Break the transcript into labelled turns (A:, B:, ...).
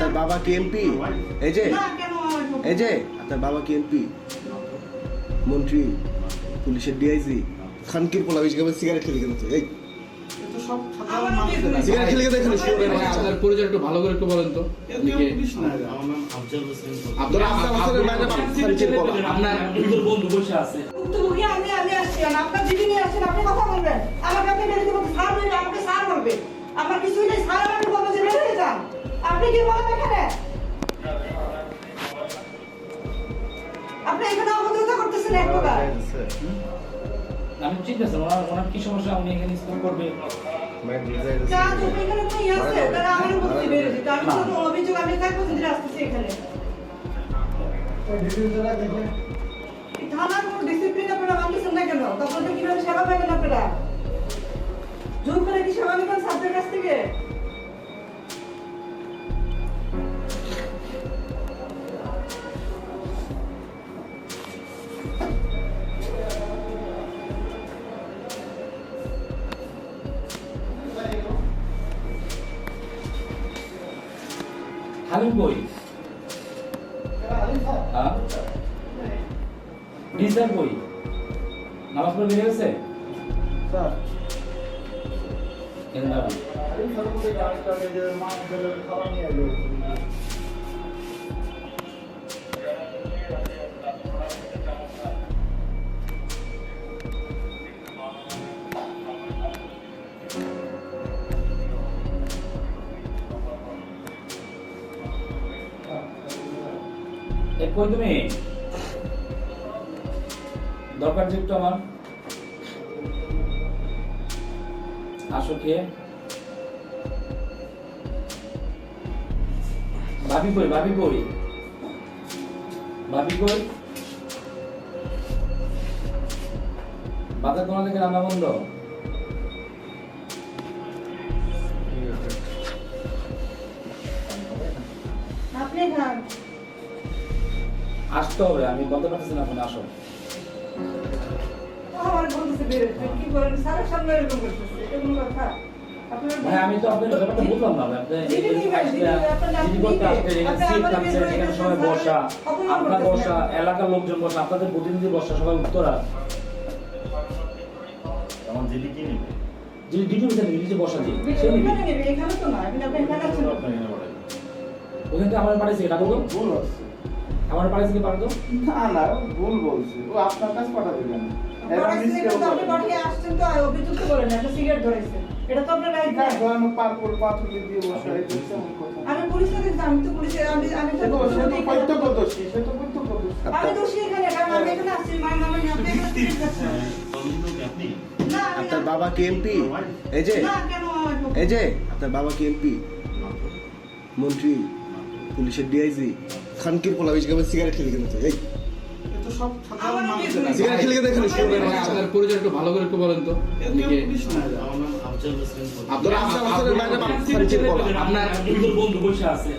A: আপনার বাবা কি এমপি? এই যে? এই যে আপনার বাবা কি এমপি? মন্ত্রী পুলিশের ডিআইজি খানকির পোলা বেশি খাবে সিগারেট খেলে গেছে এই সিগারেট খেলে গেছে।
B: আপনার পরিচয় একটু ভালো করে একটু বলেন তো।
C: আমার নাম আফজাল হোসেন।
B: আব্দুল
A: আফজাল হোসেনের বাইরে খানকির পোলা।
B: আপনার
C: বন্ধু বসে আছে।
D: আমি আমি আসছি আপনার দিদি নিয়ে আসছেন আপনি কথা বলবেন। আমাকে আপনি বের হতে স্যার বলবে আমাকে স্যার বলবে আমার কিছুই নেই স্যার আমাকে আপনি কি বলেন এখানে। আপনি এখানে অভদ্রতা করতেছেন এক প্রকার।
C: আমি ঠিক আছে ওনার ওনার কি সমস্যা? উনি এখানে স্কুল করবে।
D: চা এখানে কোনো ইয়ে আছে তারা আমার বুদ্ধি বের হয়েছে আমি কোনো অভিযোগ আমি তাই পর্যন্ত আসতেছি এখানে। থানার কোনো ডিসিপ্লিন আপনারা মানতেছেন না কেন? তখন তো কীভাবে সেবা পাবেন আপনারা?
C: হালিম কই? হ্যাঁ? ডিসার কই? নামাজ পড়ে বেরিয়ে গেছে?
E: স্যার।
C: কই তুমি দরকার যে একটু আমার। আসো খেয়ে। ভাবি কই ভাবি কই? ভাবি কই? বাজার তোমার থেকে রান্না বন্ধ?
D: আপনি খান।
C: আসতে হবে আমি বলতে পারতেছি না আসো
D: এটা
C: ভাই আমি তো আপনার ব্যাপারটা বুঝলাম না আপনি সবাই বসা, আপনার বসা, এলাকার লোকজন বসা, আপনাদের প্রতিনিধি বসা, সবাই উত্তরা।
F: আমার দিদি কি নেবে?
C: বসা
D: এখানে তো না আপনি এখানে আছেন।
C: ওখান আমার ডাকো তো। আমার পাঠাইছে কি পাঠাতো?
E: না না ভুল বলছে। ও আপনার কাছে
D: অভিযুক্ত বলেন না, একটা সিগারেট ধরেছে এটা তো আপনার রাইট না
E: ধরানো পার করে পাথর দিয়ে বসে এই করছে এমন কথা।
D: আমি দেখছি আমি তো পুলিশের আমি আমি তো
E: তো সে তো
D: আমি দোষী এখানে কারণ আমি এখানে আসছি মাই মামা আপনি এখানে
F: আপনি
A: আপনার বাবা কি এমপি? এই যে? এই যে আপনার বাবা কি এমপি? মন্ত্রী? পুলিশের ডিআইজি খানকির পোলা বেশি খাবে সিগারেট খেলে গেছে এই। সিগারেট খেলে।
B: আপনার পরিচয় একটু ভালো করে একটু বলেন তো। আপনি কে?
E: পুলিশ না
F: আমার নাম আফজাল হোসেন
B: আব্দুল
A: আফজাল হোসেনের বাইরে
B: আব্দুল
A: খানকির পোলা।
B: আপনার
C: বন্ধু বসে আছে।